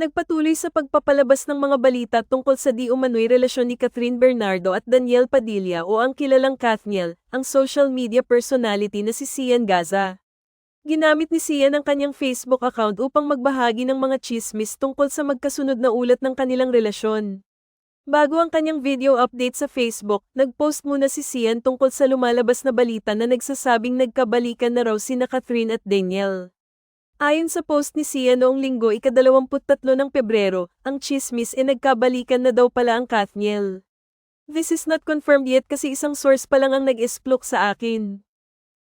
Nagpatuloy sa pagpapalabas ng mga balita tungkol sa di umano'y relasyon ni Catherine Bernardo at Daniel Padilla o ang kilalang Kathniel, ang social media personality na si Sian Gaza. Ginamit ni Sian ang kanyang Facebook account upang magbahagi ng mga chismis tungkol sa magkasunod na ulat ng kanilang relasyon. Bago ang kanyang video update sa Facebook, nagpost muna si Sian tungkol sa lumalabas na balita na nagsasabing nagkabalikan na raw sina Catherine at Daniel. Ayon sa post ni Sian noong linggo ikadalawamput-tatlo ng Pebrero, ang chismis e nagkabalikan na daw pala ang Kathniel. This is not confirmed yet kasi isang source pa lang ang nag-esplok sa akin.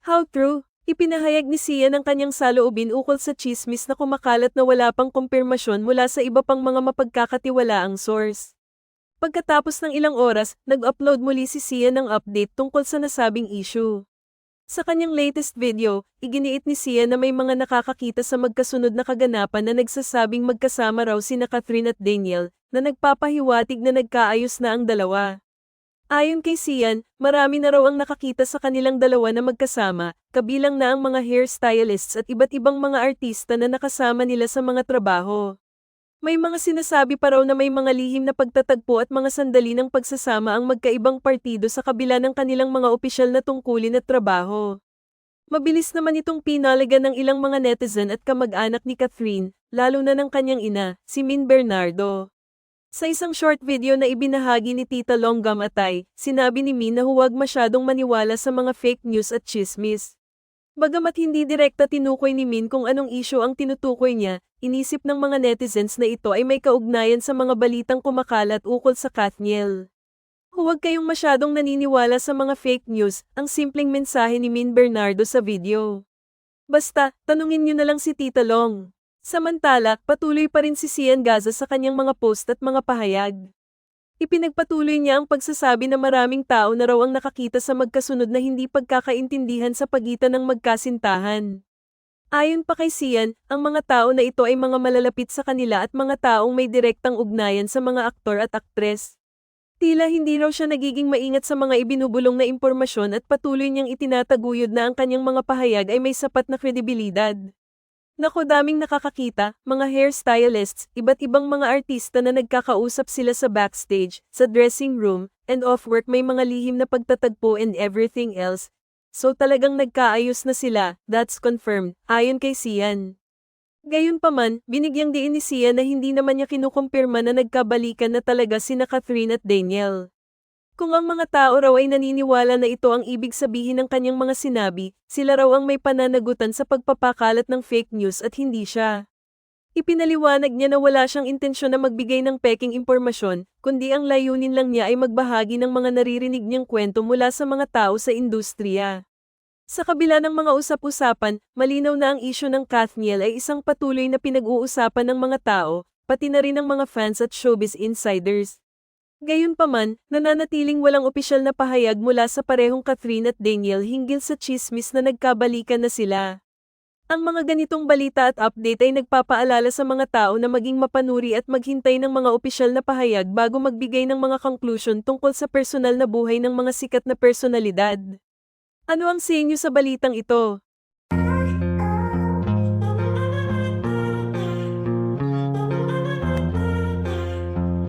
How true? Ipinahayag ni Sian ang kanyang saloobin ukol sa chismis na kumakalat na wala pang kumpirmasyon mula sa iba pang mga mapagkakatiwalaang source. Pagkatapos ng ilang oras, nag-upload muli si Sian ng update tungkol sa nasabing issue. Sa kanyang latest video, iginiit ni Sian na may mga nakakakita sa magkasunod na kaganapan na nagsasabing magkasama raw sina Catherine at Daniel, na nagpapahiwatig na nagkaayos na ang dalawa. Ayon kay Sian, marami na raw ang nakakita sa kanilang dalawa na magkasama, kabilang na ang mga hairstylists at iba't ibang mga artista na nakasama nila sa mga trabaho. May mga sinasabi pa raw na may mga lihim na pagtatagpo at mga sandali ng pagsasama ang magkaibang partido sa kabila ng kanilang mga opisyal na tungkulin at trabaho. Mabilis naman itong pinalagan ng ilang mga netizen at kamag-anak ni Catherine, lalo na ng kanyang ina, si Min Bernardo. Sa isang short video na ibinahagi ni Tita Longgam Atay, sinabi ni Min na huwag masyadong maniwala sa mga fake news at chismis. Bagamat hindi direkta tinukoy ni Min kung anong issue ang tinutukoy niya, inisip ng mga netizens na ito ay may kaugnayan sa mga balitang kumakalat ukol sa Kathniel. Huwag kayong masyadong naniniwala sa mga fake news, ang simpleng mensahe ni Min Bernardo sa video. Basta, tanungin niyo na lang si Tita Long. Samantala, patuloy pa rin si Sian Gaza sa kanyang mga post at mga pahayag. Ipinagpatuloy niya ang pagsasabi na maraming tao na raw ang nakakita sa magkasunod na hindi pagkakaintindihan sa pagitan ng magkasintahan. Ayon pa kay Sian, ang mga tao na ito ay mga malalapit sa kanila at mga taong may direktang ugnayan sa mga aktor at aktres. Tila hindi raw siya nagiging maingat sa mga ibinubulong na impormasyon at patuloy niyang itinataguyod na ang kanyang mga pahayag ay may sapat na kredibilidad. Nako daming nakakakita, mga hairstylists, iba't ibang mga artista na nagkakausap sila sa backstage, sa dressing room, and off-work may mga lihim na pagtatagpo and everything else. So talagang nagkaayos na sila, that's confirmed, ayon kay Sian. Gayunpaman, binigyang diin ni Sian na hindi naman niya kinukumpirma na nagkabalikan na talaga sina Catherine at Daniel. Kung ang mga tao raw ay naniniwala na ito ang ibig sabihin ng kanyang mga sinabi, sila raw ang may pananagutan sa pagpapakalat ng fake news at hindi siya. Ipinaliwanag niya na wala siyang intensyon na magbigay ng peking impormasyon, kundi ang layunin lang niya ay magbahagi ng mga naririnig niyang kwento mula sa mga tao sa industriya. Sa kabila ng mga usap-usapan, malinaw na ang isyo ng Kathniel ay isang patuloy na pinag-uusapan ng mga tao, pati na rin ng mga fans at showbiz insiders. Gayunpaman, nananatiling walang opisyal na pahayag mula sa parehong Catherine at Daniel hinggil sa chismis na nagkabalikan na sila. Ang mga ganitong balita at update ay nagpapaalala sa mga tao na maging mapanuri at maghintay ng mga opisyal na pahayag bago magbigay ng mga conclusion tungkol sa personal na buhay ng mga sikat na personalidad. Ano ang sa inyo sa balitang ito?